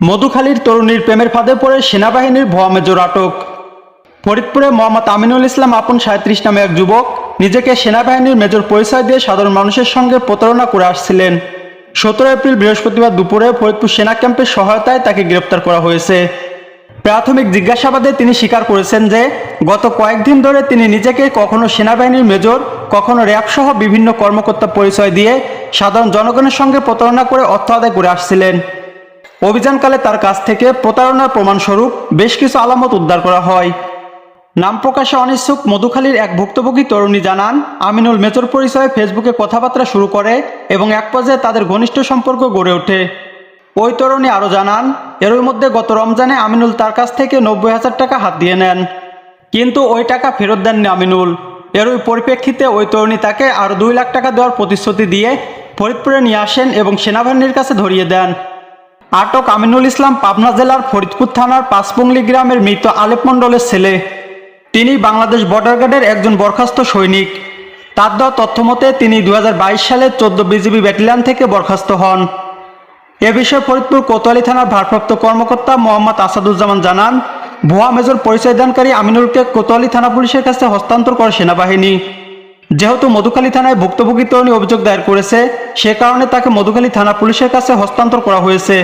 মধুখালীর তরুণীর প্রেমের ফাঁদে পড়ে সেনাবাহিনীর ভুয়া মেজর আটক। ফরিদপুরে মোহাম্মদ আমিনুল ইসলাম আপন সাঁত্রিশ নামে এক যুবক নিজেকে সেনাবাহিনীর মেজর পরিচয় দিয়ে সাধারণ মানুষের সঙ্গে প্রতারণা করে আসছিলেন। সতেরো এপ্রিল বৃহস্পতিবার দুপুরে ফরিদপুর সেনা ক্যাম্পের সহায়তায় তাকে গ্রেপ্তার করা হয়েছে। প্রাথমিক জিজ্ঞাসাবাদে তিনি স্বীকার করেছেন যে, গত কয়েকদিন ধরে তিনি নিজেকে কখনো সেনাবাহিনীর মেজর, কখনো র্যাবসহ বিভিন্ন কর্মকর্তা পরিচয় দিয়ে সাধারণ জনগণের সঙ্গে প্রতারণা করে অর্থ আদায় করে আসছিলেন। অভিযানকালে তার কাছ থেকে প্রতারণার প্রমাণস্বরূপ বেশ কিছু আলামত উদ্ধার করা হয়। নাম প্রকাশে অনিচ্ছুক মধুখালীর এক ভুক্তভোগী তরুণী জানান, আমিনুল মেজর পরিচয়ে ফেসবুকে কথাবার্তা শুরু করে এবং এক পর্যায়ে তাদের ঘনিষ্ঠ সম্পর্ক গড়ে ওঠে। ওই তরুণী আরও জানান এরই মধ্যে গত রমজানে আমিনুল তার কাছ থেকে নব্বই হাজার টাকা হাত দিয়ে নেন, কিন্তু ওই টাকা ফেরত দেননি আমিনুল। এরই পরিপ্রেক্ষিতে ওই তরুণী তাকে আরও দুই লাখ টাকা দেওয়ার প্রতিশ্রুতি দিয়ে ফরিদপুরে নিয়ে আসেন এবং সেনাবাহিনীর কাছে ধরিয়ে দেন। আটক আমিনুল ইসলাম পাবনা জেলার ফরিদপুর থানার পাঁচপংলি গ্রামের মৃত আলেপ মণ্ডলের ছেলে। তিনি বাংলাদেশ বর্ডার গার্ডের একজন বরখাস্ত সৈনিক। তার দেওয়া তথ্য মতে তিনি দু হাজার বাইশ সালে চোদ্দ বিজিবি ব্যাটালিয়ন থেকে বরখাস্ত হন। এ বিষয়ে ফরিদপুর কোতোয়ালি থানার ভারপ্রাপ্ত কর্মকর্তা মোহাম্মদ আসাদুজ্জামান জানান, ভুয়া মেজর পরিচয়দানকারী আমিনুলকে কোতোয়ালি থানা পুলিশের কাছে হস্তান্তর করে সেনাবাহিনী। যেহেতু মধুখালী থানায় ভুক্তভোগী তরুণী অভিযোগ দায়ের করেছে, সে কারণে তাকে মধুখালী থানা পুলিশের কাছে হস্তান্তর করা হয়েছে।